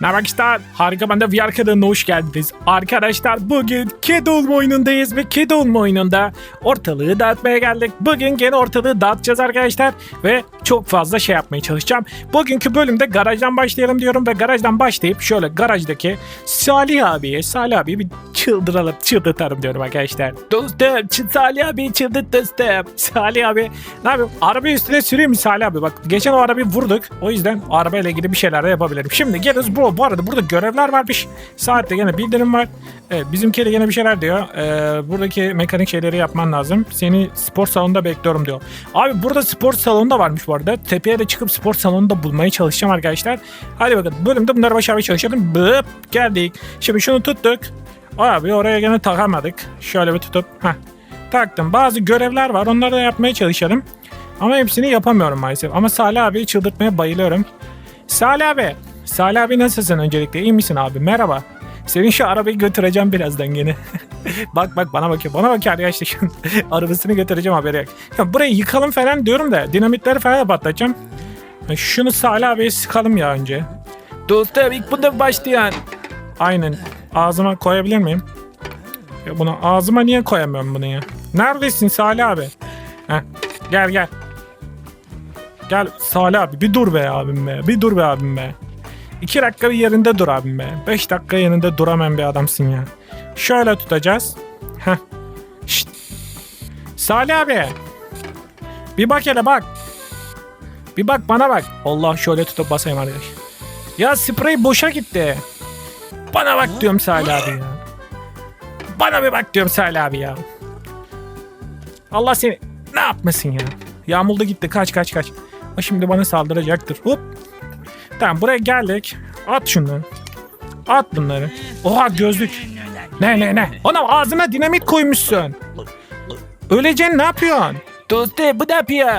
Merhaba arkadaşlar. Harika ben de VR kanalına hoş geldiniz. Arkadaşlar bugün kedi olma oyunundayız ve kedi olma oyununda ortalığı dağıtmaya geldik. Bugün gene ortalığı dağıtacağız arkadaşlar ve çok fazla şey yapmaya çalışacağım. Bugünkü bölümde garajdan başlayalım diyorum ve garajdan başlayıp şöyle garajdaki Salih abiye, Salih abiyi bir çıldıralım, çıldırtalım diyorum arkadaşlar. Dostum, Salih abi çıldırt dostum. Salih abi ne yapayım? Arabayı üstüne süreyim mi Salih abi? Bak geçen o arabayı vurduk. O yüzden arabayla ilgili bir şeyler de yapabilirim. Şimdi geliriz bu. Bu arada burada görevler varmış. Saatte gene bildirim var. Evet bizimki de gene bir şeyler diyor. Ee, buradaki mekanik şeyleri yapman lazım. Seni spor salonunda bekliyorum diyor. Abi burada spor salonu da varmış bu arada. Tepeye de çıkıp spor salonunu da bulmaya çalışacağım arkadaşlar. Hadi bakalım. Bölümde bunları başarmaya çalışalım. Bıp geldik. Şimdi şunu tuttuk. Abi oraya gene takamadık. Şöyle bir tutup. Heh. Taktım. Bazı görevler var. Onları da yapmaya çalışalım. Ama hepsini yapamıyorum maalesef. Ama Salih abiyi çıldırtmaya bayılıyorum. Salih abi. Salih abi nasılsın öncelikle? İyi misin abi? Merhaba. Senin şu arabayı götüreceğim birazdan gene. bak bak bana bakıyor. Bana bakıyor arkadaşlar şu an. Arabasını götüreceğim haberi yok. Ya burayı yıkalım falan diyorum da dinamitleri falan da patlatacağım. Ya Şunu Salih abiye sıkalım ya önce. Dostum ilk bunda başlayan. Aynen. Ağzıma koyabilir miyim? Ya bunu ağzıma niye koyamıyorum bunu ya? Neredesin Salih abi? Heh, gel gel. Gel Salih abi bir dur be abim be. Bir dur be abim be. İki dakika bir yerinde dur abim be. Beş dakika yerinde duramayan bir adamsın ya. Şöyle tutacağız. Heh. Şşt. Salih abi. Bir bak hele bak. Bir bak bana bak. Allah şöyle tutup basayım arkadaş. Ya sprey boşa gitti. Bana bak diyorum Salih abi ya. Bana bir bak diyorum Salih abi ya. Allah seni ne yapmasın ya. Yağmur da gitti kaç kaç kaç. O şimdi bana saldıracaktır. Hop. Tamam buraya geldik. At şunları. At bunları. Oha gözlük. Ne ne ne. Ona ağzına dinamit koymuşsun. Öleceksin ne yapıyorsun? Dostu bu ne yapıyor?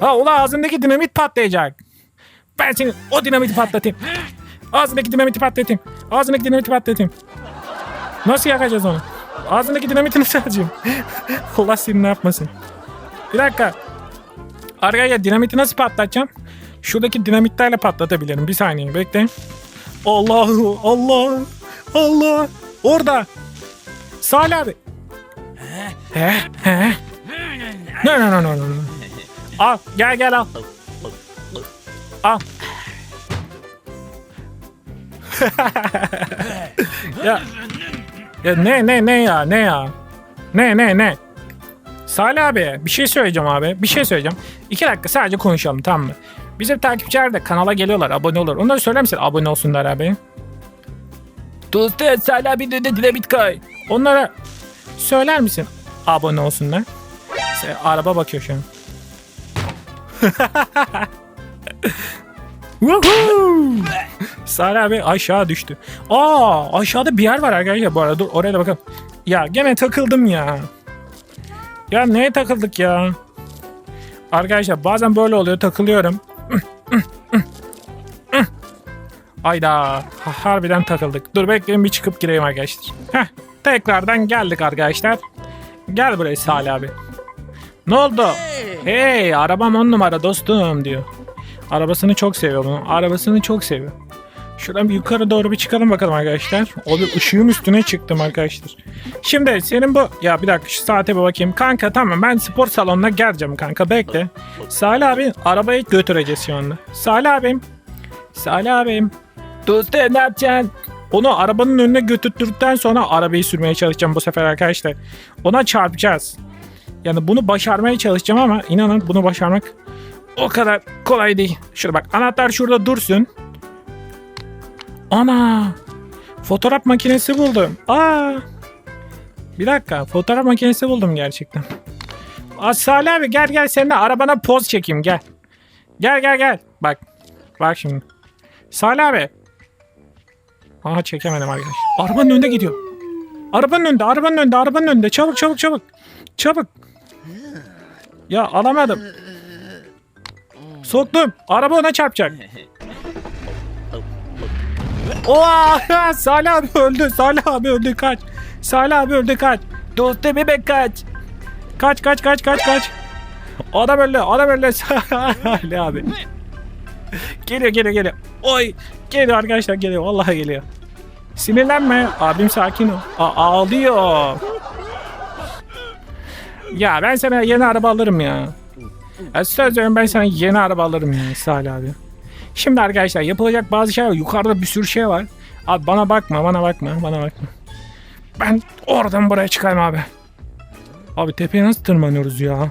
Ha ula ağzındaki dinamit patlayacak. Ben seni o dinamiti patlatayım. Ağzındaki dinamiti patlatayım. Ağzındaki dinamiti patlatayım. Nasıl yakacağız onu? Ağzındaki dinamiti nasıl yakacağım? Allah seni ne yapmasın. Bir dakika. Arkadaşlar dinamiti nasıl patlatacağım? Şuradaki dinamitlerle patlatabilirim. Bir saniye bekleyin. Allah Allah Allah. Orada. Salih abi. He he. No no no no. Al gel gel al. Al. ya. Ya ne ne ne ya ne ya. Ne ne ne. Salih abi bir şey söyleyeceğim abi. Bir şey söyleyeceğim. İki dakika sadece konuşalım tamam mı? Bizim takipçiler de kanala geliyorlar abone olur. Onları söyler misin abone olsunlar abi? Dostu Salih abi de dinamit koy. Onlara söyler misin abone olsunlar? Se- Araba bakıyor şu an. Woohoo! Abi aşağı düştü. Aa aşağıda bir yer var arkadaşlar bu arada. Dur oraya da bakalım. Ya gene takıldım ya. Ya neye takıldık ya? Arkadaşlar bazen böyle oluyor takılıyorum. Ayda ha- harbiden takıldık. Dur bekleyin bir çıkıp gireyim arkadaşlar. Heh, tekrardan geldik arkadaşlar. Gel buraya Salih abi. Ne oldu? Hey arabam on numara dostum diyor. Arabasını çok seviyor bunu. Arabasını çok seviyor. Şuradan bir yukarı doğru bir çıkalım bakalım arkadaşlar. O bir ışığın üstüne çıktım arkadaşlar. Şimdi senin bu... Ya bir dakika şu saate bir bakayım. Kanka tamam ben spor salonuna geleceğim kanka bekle. Salih abi arabayı götüreceğiz şu anda. Salih abim. Salih abim. Dostu ne yapacaksın? Onu arabanın önüne götürdükten sonra arabayı sürmeye çalışacağım bu sefer arkadaşlar. Ona çarpacağız. Yani bunu başarmaya çalışacağım ama inanın bunu başarmak o kadar kolay değil. Şurada bak anahtar şurada dursun. Ana! Fotoğraf makinesi buldum. Aa! Bir dakika fotoğraf makinesi buldum gerçekten. Aa, Salih abi gel gel seninle arabana poz çekeyim gel. Gel gel gel. Bak. Bak şimdi. Salih abi. Aha çekemedim arkadaş. Arabanın önünde gidiyor. Arabanın önünde, arabanın önünde, arabanın önünde. Çabuk çabuk çabuk. Çabuk. Ya alamadım. Soktum. Araba ona çarpacak. Oha! Salih abi öldü. Salih abi öldü. Kaç. Salih abi öldü kaç. Dostum bebek kaç. Kaç kaç kaç kaç kaç. Adam öldü. Adam öldü. Salih abi. Geliyor geliyor geliyor. Oy. Geliyor arkadaşlar geliyor. Vallahi geliyor. Sinirlenme. Abim sakin ol. A- ağlıyor. Ya ben sana yeni araba alırım ya. ya söz veriyorum ben sana yeni araba alırım ya Salih abi. Şimdi arkadaşlar yapılacak bazı şeyler var. Yukarıda bir sürü şey var. Abi bana bakma, bana bakma, bana bakma. Ben oradan buraya çıkarım abi. Abi tepeye nasıl tırmanıyoruz ya?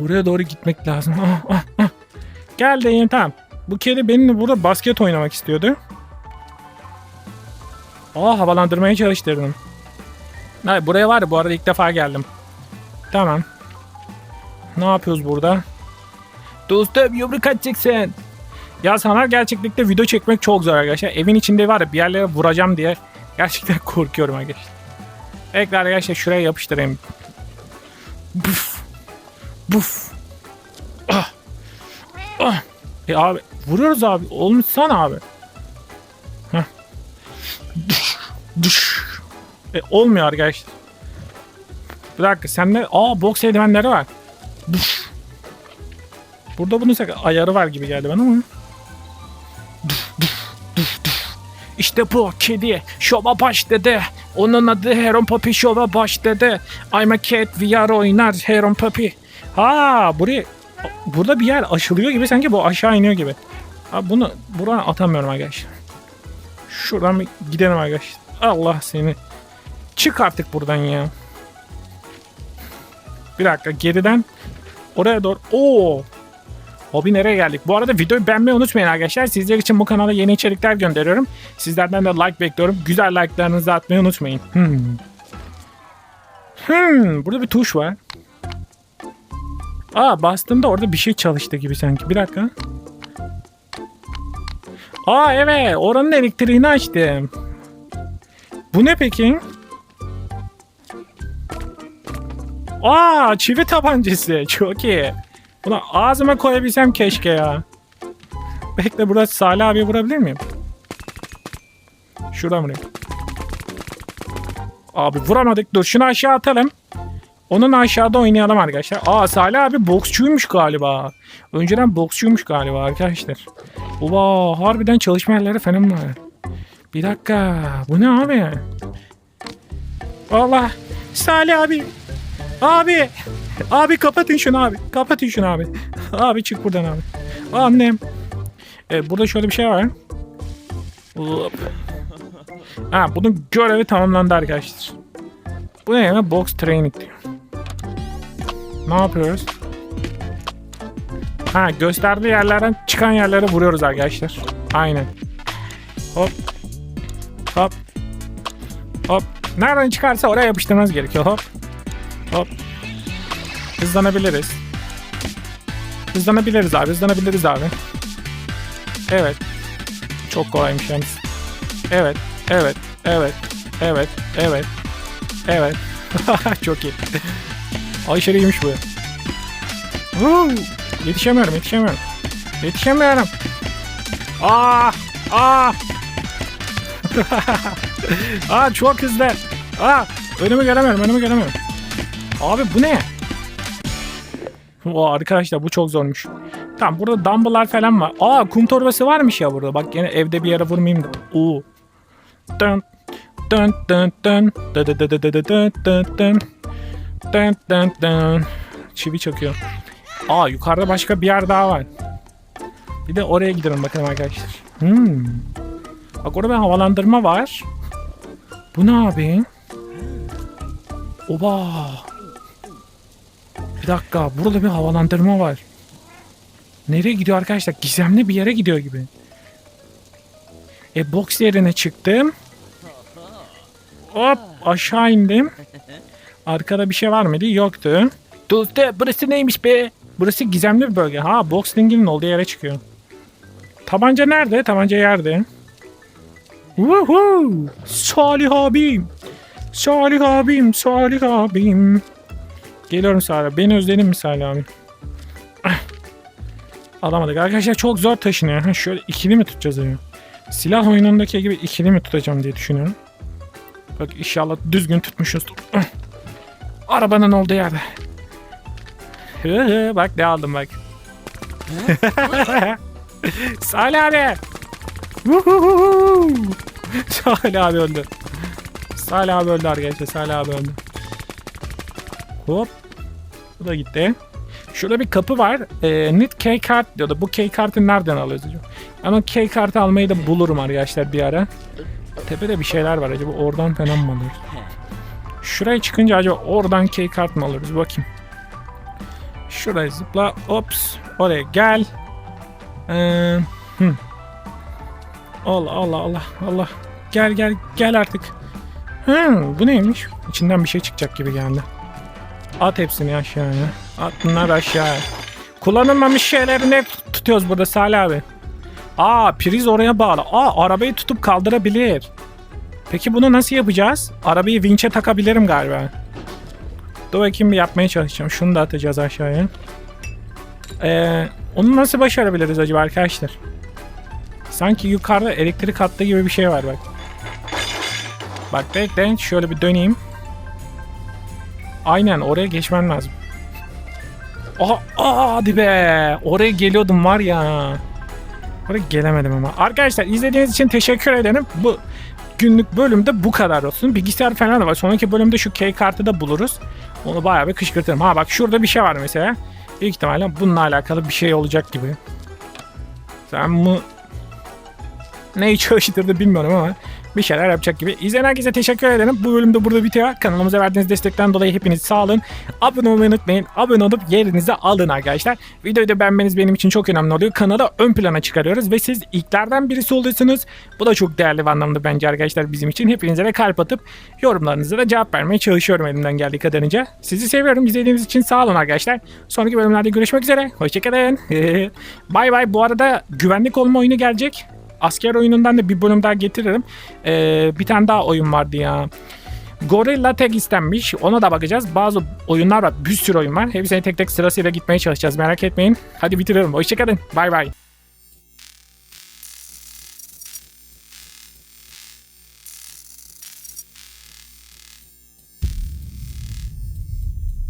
Oraya doğru gitmek lazım. Ah, ah, ah. Geldim tamam. Bu kedi benimle burada basket oynamak istiyordu. Aa havalandırmaya çalıştırdım. Hayır, buraya var ya bu arada ilk defa geldim. Tamam. Ne yapıyoruz burada? Dostum yumruk atacaksın. Ya sanal gerçeklikte video çekmek çok zor arkadaşlar. Evin içinde var ya bir yerlere vuracağım diye gerçekten korkuyorum arkadaşlar. Ekler arkadaşlar şuraya yapıştırayım. Buf. Buf. Ah. Ah. E abi vuruyoruz abi. Olmuşsana abi. Heh. Düş. Düş. E, olmuyor arkadaşlar. Bir dakika sende aa boks eldivenleri var. Düş. Burada bunun ayarı var gibi geldi bana ama. İşte bu kedi şova başladı. Onun adı Heron Puppy şova başladı. I'm a cat VR oynar Heron Puppy. Ha buraya burada bir yer aşılıyor gibi sanki bu aşağı iniyor gibi. Ha bunu buradan atamıyorum arkadaşlar. Şuradan bir gidelim arkadaşlar. Allah seni. Çık artık buradan ya. Bir dakika geriden oraya doğru. Oo. Hobi nereye geldik? Bu arada videoyu beğenmeyi unutmayın arkadaşlar. Sizler için bu kanala yeni içerikler gönderiyorum. Sizlerden de like bekliyorum. Güzel like'larınızı atmayı unutmayın. Hmm. Hmm, burada bir tuş var. Aa bastığımda orada bir şey çalıştı gibi sanki. Bir dakika. Aa evet oranın elektriğini açtım. Bu ne peki? Aa çivi tabancası çok iyi. Bunu ağzıma koyabilsem keşke ya. Bekle burada Salih abi vurabilir miyim? Şuradan vurayım. Abi vuramadık. Dur şunu aşağı atalım. Onun aşağıda oynayalım arkadaşlar. Aa Salih abi boksçuymuş galiba. Önceden boksçuymuş galiba arkadaşlar. Oba harbiden çalışma yerleri falan var. Bir dakika. Bu ne abi? Allah. Salih abi. Abi. Abi kapatın şunu abi. Kapatın şunu abi. Abi çık buradan abi. Annem. Evet, burada şöyle bir şey var. Hop. Ha bunun görevi tamamlandı arkadaşlar. Bu ne ya? Box training diyor. Ne yapıyoruz? Ha gösterdiği yerlerden çıkan yerlere vuruyoruz arkadaşlar. Aynen. Hop. Hop. Hop. Nereden çıkarsa oraya yapıştırmanız gerekiyor. Hop. Hop. Hızlanabiliriz. Hızlanabiliriz abi. Hızlanabiliriz abi. Evet. Çok kolaymış yalnız. Evet. Evet. Evet. Evet. Evet. Evet. Çok iyi. Aşırı iyiymiş bu. Woo! Yetişemiyorum, yetişemiyorum. Yetişemiyorum. Ah! Ah! ah çok hızlı. Ah! Önümü göremiyorum, önümü göremiyorum. Abi bu ne? O arkadaşlar bu çok zormuş. Tamam burada dumbbell'lar falan var. Aa kum torbası varmış ya burada. Bak yine evde bir yere vurmayayım da. Oo. Dön. Dön dön dön. Dön dön dön dön dön. Dön. Çivi çakıyor. Aa yukarıda başka bir yer daha var. Bir de oraya gidelim bakalım arkadaşlar. Hmm. Bak orada bir havalandırma var. Bu ne abi? Oba. Bir dakika burada bir havalandırma var. Nereye gidiyor arkadaşlar? Gizemli bir yere gidiyor gibi. E box yerine çıktım. Hop aşağı indim. Arkada bir şey var mıydı? Yoktu. Dostum burası neymiş be? Burası gizemli bir bölge. Ha box ringinin olduğu yere çıkıyor. Tabanca nerede? Tabanca yerde. Woohoo! Salih abim. Salih abim, Salih abim. Geliyorum Salih. Beni özledin mi Salih abi? Alamadık. Arkadaşlar çok zor taşınıyor. Ha, şöyle ikili mi tutacağız acaba? Silah oyunundaki gibi ikili mi tutacağım diye düşünüyorum. Bak inşallah düzgün tutmuşuz. Arabanın olduğu yerde. Bak ne aldım bak. Salih abi. Salih abi öldü. Salih abi öldü arkadaşlar. Salih abi öldü. Hop. Bu da gitti. Şurada bir kapı var. Ee, Need key kart diyordu. Bu key kartı nereden alıyoruz acaba? Ben o key kartı almayı da bulurum arkadaşlar bir ara. Tepede bir şeyler var acaba oradan falan mı alıyoruz? Şuraya çıkınca acaba oradan key kart mı alırız? Bakayım. Şuraya zıpla. Ops. Oraya gel. Ee, hı. Allah Allah Allah Allah. Gel gel gel artık. Hı, bu neymiş? İçinden bir şey çıkacak gibi geldi. At hepsini aşağıya. At bunlar aşağı. Kullanılmamış şeyleri ne tutuyoruz burada Salih abi? Aa priz oraya bağlı. Aa arabayı tutup kaldırabilir. Peki bunu nasıl yapacağız? Arabayı vinçe takabilirim galiba. Dur bakayım bir yapmaya çalışacağım. Şunu da atacağız aşağıya. Ee, onu nasıl başarabiliriz acaba arkadaşlar? Sanki yukarıda elektrik hattı gibi bir şey var bak. Bak bekleyin şöyle bir döneyim. Aynen oraya geçmem lazım. Aha, hadi be. Oraya geliyordum var ya. Oraya gelemedim ama. Arkadaşlar izlediğiniz için teşekkür ederim. Bu günlük bölümde bu kadar olsun. Bilgisayar falan da var. Sonraki bölümde şu key kartı da buluruz. Onu bayağı bir kışkırtırım. Ha bak şurada bir şey var mesela. Büyük ihtimalle bununla alakalı bir şey olacak gibi. Sen bu neyi çalıştırdı bilmiyorum ama bir şeyler yapacak gibi. İzleyen herkese teşekkür ederim. Bu bölümde burada bitiyor. Kanalımıza verdiğiniz destekten dolayı hepiniz sağ olun. Abone olmayı unutmayın. Abone olup yerinize alın arkadaşlar. Videoyu da beğenmeniz benim için çok önemli oluyor. Kanalı ön plana çıkarıyoruz ve siz ilklerden birisi oluyorsunuz. Bu da çok değerli ve anlamlı bence arkadaşlar bizim için. Hepinize de kalp atıp yorumlarınıza da cevap vermeye çalışıyorum elimden geldiği kadarınca. Sizi seviyorum. İzlediğiniz için sağ olun arkadaşlar. Sonraki bölümlerde görüşmek üzere. Hoşçakalın. bay bay. Bu arada güvenlik olma oyunu gelecek asker oyunundan da bir bölüm daha getiririm. Ee, bir tane daha oyun vardı ya. Gorilla Tag istenmiş. Ona da bakacağız. Bazı oyunlar var. Bir sürü oyun var. Hepsine tek tek sırasıyla gitmeye çalışacağız. Merak etmeyin. Hadi bitirelim. Hoşçakalın. Bay bay.